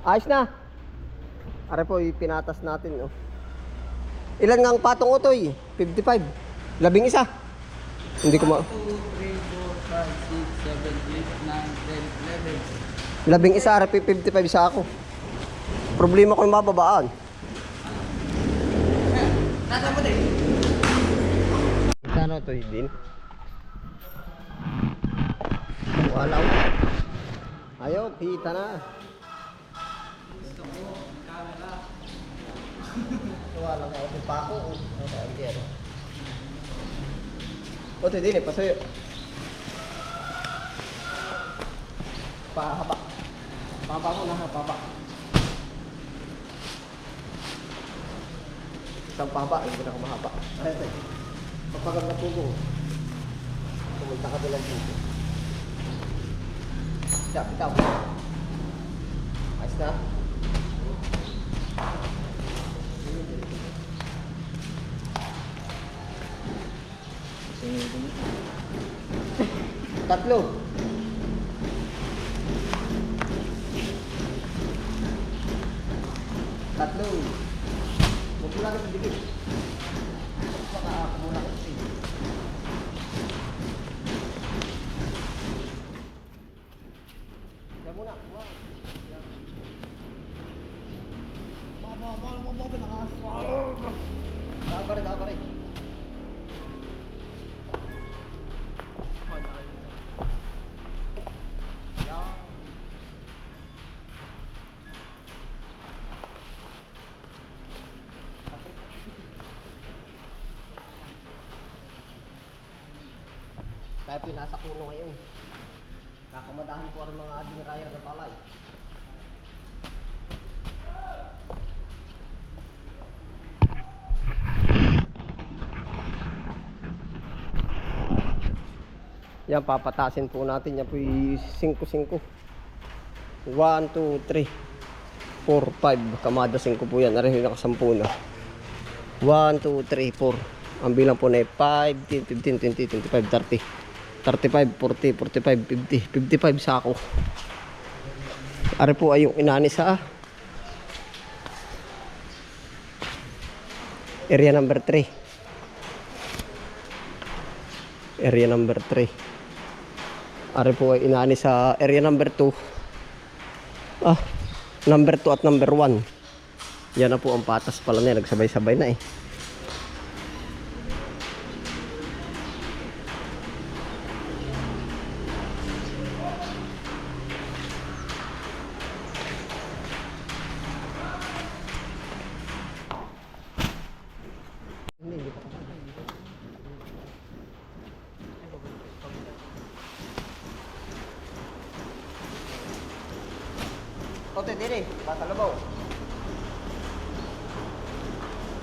Ayos na. Are po, pinatas natin. Oh. Ilan nga ang patong utoy? 55. Labing isa. Hindi ko ma... 2, 3, 4, 5, 6, 7, 8, 9, 10, 11. Labing isa, are 55 sa ako. Problema ko yung mababaan. Nasa mo din. Kano to din? Wala ko. Ayaw, kita na. Wala ko ako pa ako. Ano. O, ito din eh, pasayo. Pahaba. Pahaba ko na, pahaba. Isang pahaba, hindi na ako mahaba. Ay, ito. Kapag na pugo, pumunta ka doon lang dito. Bitaw, bitaw. Ayos na. Tatlo. Tatlo. Huwag mo lang ito dikit. Baka ako muna kasi. Yan muna. Wow. Yan. Baka, baka, baka, baka, Kaya po nasa kulo ngayon. Kakamadahan po ang mga ading kaya ng palay. Yan, papatasin po natin. Yan po yung 5-5. 1, 2, 3, 4, 5. Kamada 5 po yan. Yung nakasampu na. 1, 2, 3, 4. Ang bilang po na 5, 10, 15, 20, 25, 30. 35, 40, 45, 50. 55 sako. Ari po ay yung inani sa area number 3. Area number 3. Ari po ay inani sa area number 2. Ah, number 2 at number 1. Yan na po ang patas pala niya. Nagsabay-sabay na eh. Ote, dire. Tatalabaw.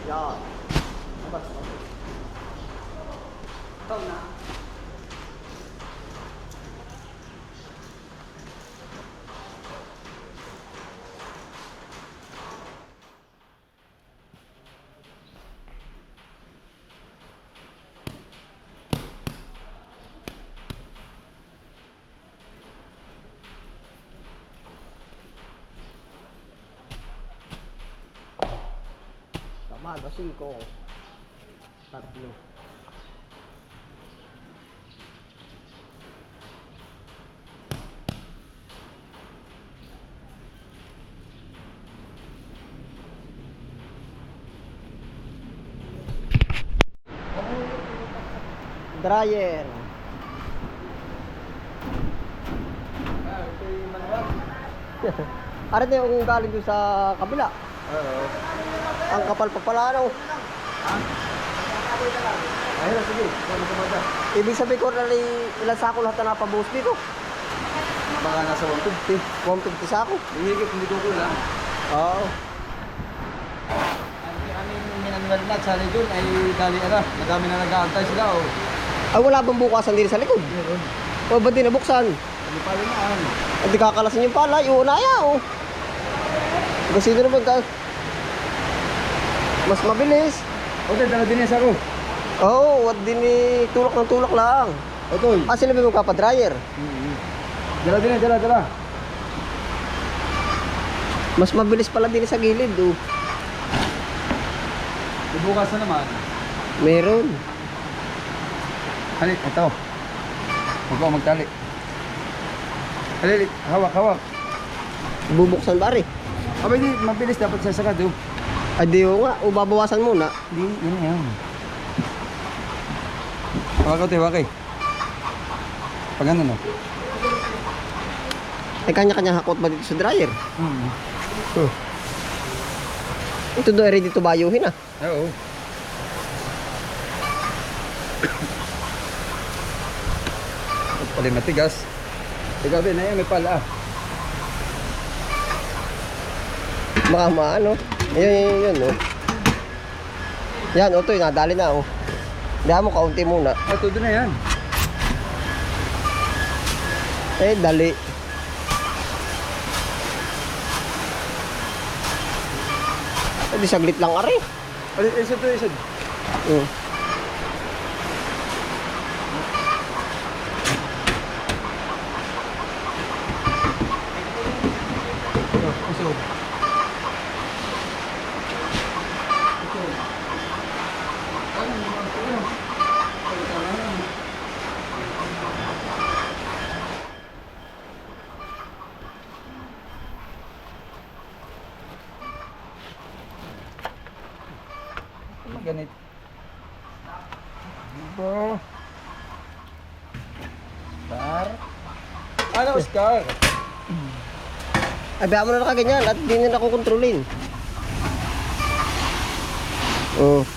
Yan. Abas. Ikaw na. Kamada, 5. Tatlo. Dryer. Ah, manual. Ano na yung galing doon sa kabila? Oo. Ang kapal pa pala ano. Ayun, sige. Ano ba Ibig sabihin ko na ilang sako lahat na napabuhos dito. Baka nasa 150. 150 sako. Hihigit, hindi ko kulang. Oo. Ang aming minanual na sa doon ay dali ano, madami na nag-aantay sila oh. Ay wala bang bukasan din sa likod? Meron. O ba't di nabuksan? Ano pa rin yan? Hindi kakalasin yung palay. Uunaya oh. Kasi sino naman? Mas mabilis. Okay, dala din ako. Oo, oh, wag din ni tulak ng tulak lang. Otoy. Ah, sila may magpapadryer. Mm-hmm. Dala din dala, dala. Mas mabilis pala din sa gilid, oh. Bukas na naman. Meron. Hali, ito. Huwag ko magtali. Hali, hawak, hawak. Bubuksan ba rin? Abay, mabilis dapat sasakad, oh. Ay, di nga. O, babawasan muna. Di, yun na te, hawak eh. Pag ano, no? Ay, kanya-kanya hakot ba dito sa dryer? Hmm. Hmm. Ito doon, ready to bayuhin, ah. Oo. Pala matigas. Ikaw din, ayun, may pala. Baka maano. Ayun, yun, yun, oh. Yan, oh, ito, nadali na, oh. Diyan mo, kaunti muna. Ah, todo na yan. Eh, dali. Eh, di saglit lang, ari. Ay, isa to, isa. Hmm. Ganit. Bro. Scar. Ano, Scar? Ay, mo na nakaganyan at di na nakukontrolin. Oh.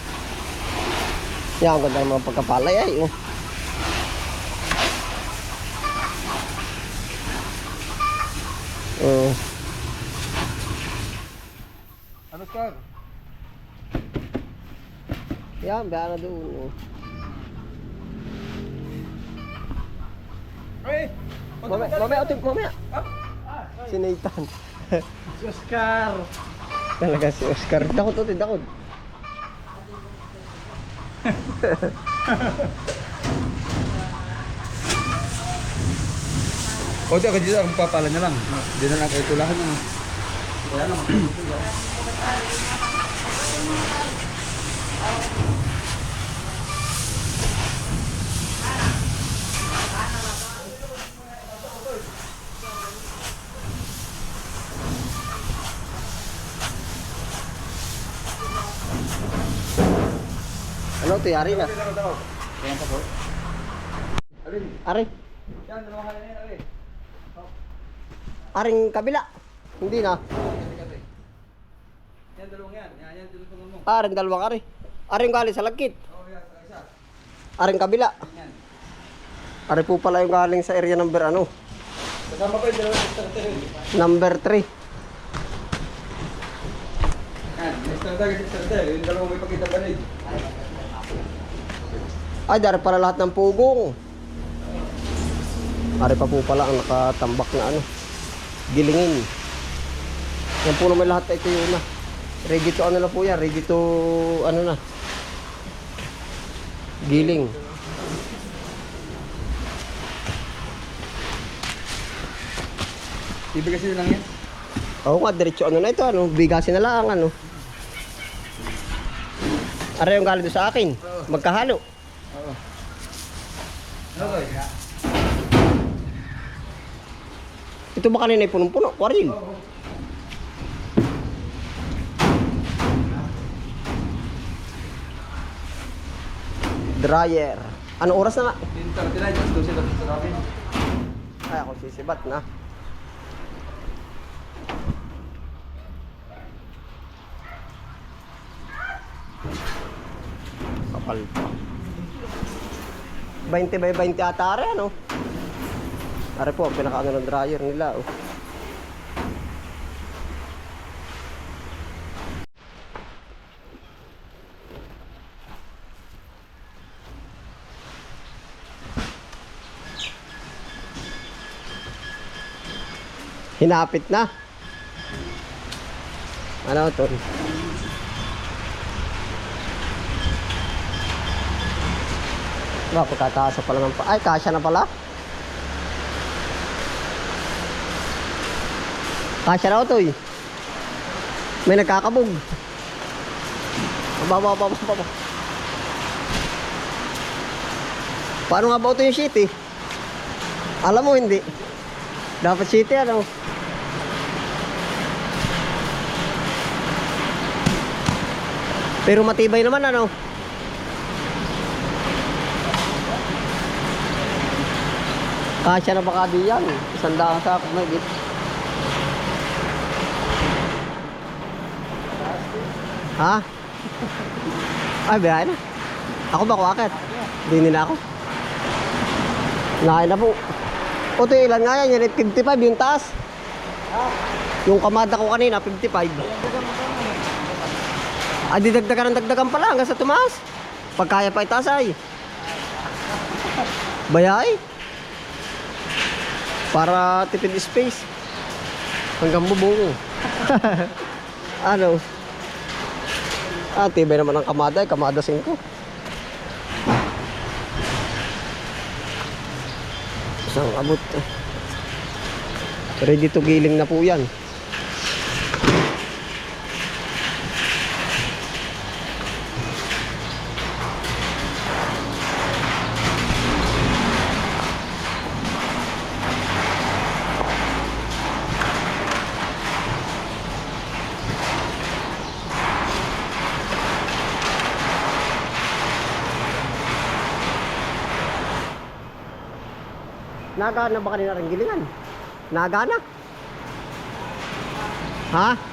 Yan, ang ganda ng mga pagkapalay ay, oh. Oh. Ano, Scar? Yan, biya na doon, oh. Ay! Mamaya, mamaya, otin, mamaya. Si Nathan. Si Oscar! Talaga si Oscar. Dakot, otin, dakot. O, di ako dito, ang papala na lang. Di na lang kayo tulahan na. Kaya lang. Ano, ito, yari na. Kaya pa po. Alin? Ari, Yan, dalawang halin na yan, alin. aring kabila. Hindi na. Yan, dalawang yan. Yan, yan, mo. Aring dalawang ari. Aring galing sa lagkit. Oo, yan, saka isa. Aring kabila. Yan. Ari po pala yung galing sa area number ano? Kasama pa yung starter. Number 3. Yan, may starter, may starter. Yung dalawang may pakita panig. Ay, dari para lahat ng pugong. Ari pa po pala ang nakatambak na ano. Gilingin. Yan po naman lahat ito yun na. Ready to ano na po yan. Ready to ano na. Giling. Ibigasin lang yan. Oo nga, diretso ano na ito. Ano, bigasin na lang ano. Ari yung galing sa akin. Magkahalo. Oo. Ito ba kanina ay punong-puno? Kwaril. Dryer. Ano oras na nga? Yung starter na, just 12 tapos sa akin. Ay, ako sisibat na. Kapal pa. 20 by 20 ata are, ano? Are po, ang pinakaano ng dryer nila, oh. Hinapit na. Ano to? Ba, pagkataas pa... Ay, kasya na pala. Kasya na ito eh. May nagkakabog. Baba, baba, baba. Paano nga ba ito yung eh? Alam mo hindi. Dapat eh, ano? Pero matibay naman ano? Kasya na baka di yan. Isang daan sa ako may git. Ha? Ay, biyahe na. Ako ba kuwakit? Hindi na ako. Nakain na po. O, ito ilan nga yan? Yan ay 55 yung taas. Yung kamada ko kanina, 55. Ah, di dagdagan ng dagdagan pala hanggang sa tumaas. Pagkaya pa itaas ay. Bayay. Para tipid space. Hanggang bubong. ano? Ah, tibay naman ang kamada. eh. Kamada 5. Isang abot. eh. Ready to giling na po yan. Nagana ba kanina rin gilingan? Nagana? Ha?